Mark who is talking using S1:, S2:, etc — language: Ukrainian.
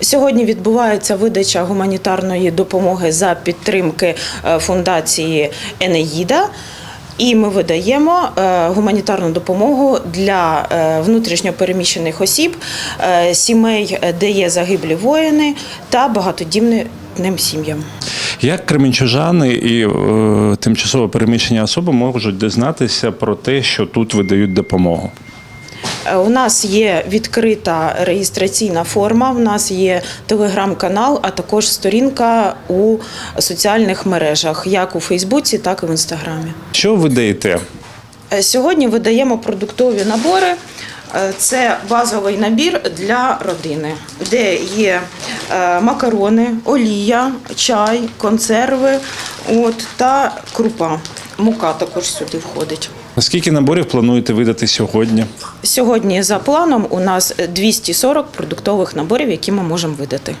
S1: Сьогодні відбувається видача гуманітарної допомоги за підтримки е, фундації Енеїда. І ми видаємо е, гуманітарну допомогу для е, внутрішньопереміщених осіб, сімей, де є загиблі воїни та багатодімним сім'ям.
S2: Як кременчужани і е, тимчасово переміщені особи можуть дізнатися про те, що тут видають допомогу?
S1: Е, У нас є відкрита реєстраційна форма, у нас є телеграм-канал, а також сторінка у соціальних мережах, як у Фейсбуці, так і в Інстаграмі.
S2: Що ви даєте?
S1: Е, Сьогодні видаємо продуктові набори. Е, Це базовий набір для родини, де є макарони, олія, чай, консерви от, та крупа. Мука також сюди входить.
S2: Наскільки наборів плануєте видати сьогодні?
S1: Сьогодні за планом у нас 240 продуктових наборів, які ми можемо видати.